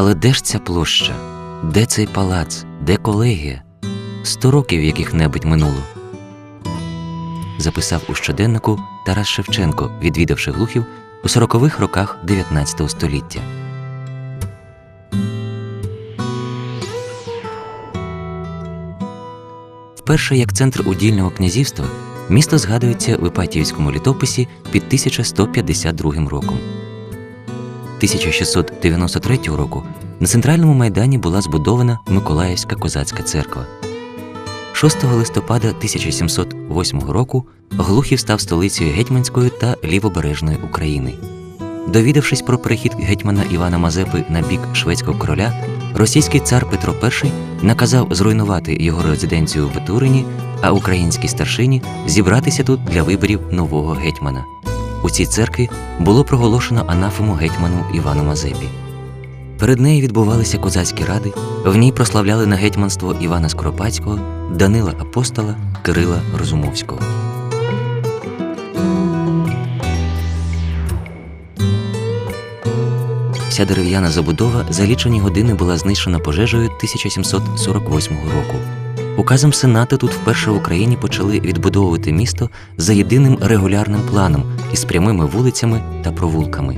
Але де ж ця площа? Де цей палац? Де колегія? Сто років яких-небудь минуло. Записав у щоденнику Тарас Шевченко, відвідавши глухів у сорокових роках 19 століття. Вперше як центр удільного князівства місто згадується в Іпатіївському літописі під 1152 роком. 1693 року на центральному майдані була збудована Миколаївська козацька церква. 6 листопада 1708 року Глухів став столицею гетьманської та лівобережної України. Довідавшись про перехід гетьмана Івана Мазепи на бік шведського короля, російський цар Петро І наказав зруйнувати його резиденцію в Турині, а українській старшині зібратися тут для виборів нового гетьмана. У цій церкві було проголошено анафему гетьману Івану Мазепі. Перед нею відбувалися козацькі ради, в ній прославляли на гетьманство Івана Скоропадського, Данила Апостола, Кирила Розумовського. Вся дерев'яна забудова за лічені години була знищена пожежею 1748 року. Указом Сенату тут вперше в Україні почали відбудовувати місто за єдиним регулярним планом із прямими вулицями та провулками.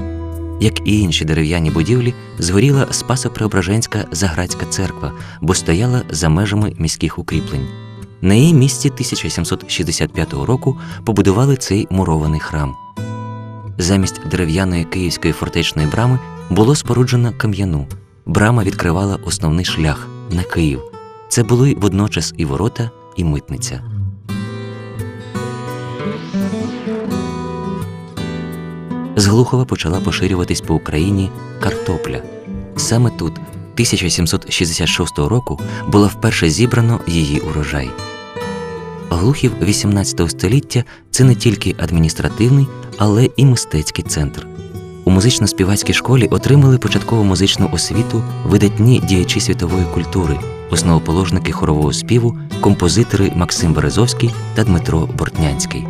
Як і інші дерев'яні будівлі, згоріла Спасо-Преображенська Заградська церква, бо стояла за межами міських укріплень. На її місці 1765 року побудували цей мурований храм. Замість дерев'яної київської фортечної брами було споруджено кам'яну. Брама відкривала основний шлях на Київ. Це були водночас і ворота, і митниця. З Глухова почала поширюватись по Україні картопля. Саме тут, 1766 року, було вперше зібрано її урожай. Глухів 18 століття це не тільки адміністративний, але і мистецький центр. У музично-співацькій школі отримали початкову музичну освіту видатні діячі світової культури, основоположники хорового співу, композитори Максим Березовський та Дмитро Бортнянський.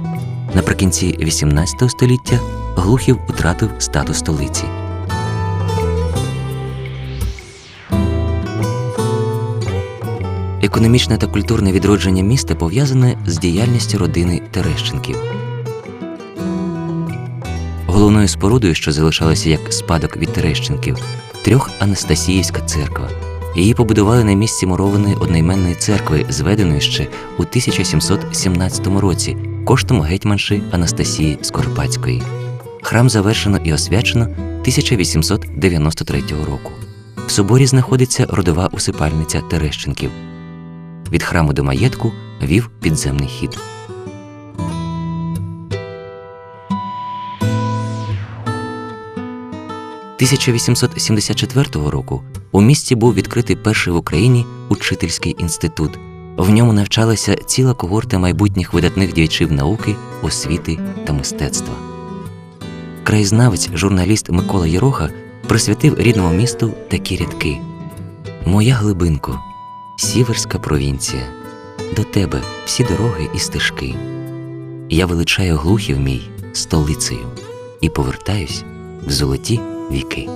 Наприкінці 18 століття Глухів втратив статус столиці. Економічне та культурне відродження міста пов'язане з діяльністю родини Терещенків. Головною спорудою, що залишалася як спадок від Терещенків, трьох Анастасіївська церква. Її побудували на місці мурованої одноіменної церкви, зведеної ще у 1717 році коштом гетьманши Анастасії Скоропадської. Храм завершено і освячено 1893 року. В соборі знаходиться родова усипальниця Терещенків. Від храму до маєтку вів підземний хід. – 1874 року у місті був відкритий перший в Україні учительський інститут. В ньому навчалася ціла когорта майбутніх видатних діячів науки, освіти та мистецтва. Краєзнавець, журналіст Микола Єроха присвятив рідному місту такі рядки: Моя глибинко, сіверська провінція, до тебе всі дороги і стежки. Я величаю глухів мій столицею і повертаюсь в золоті віки.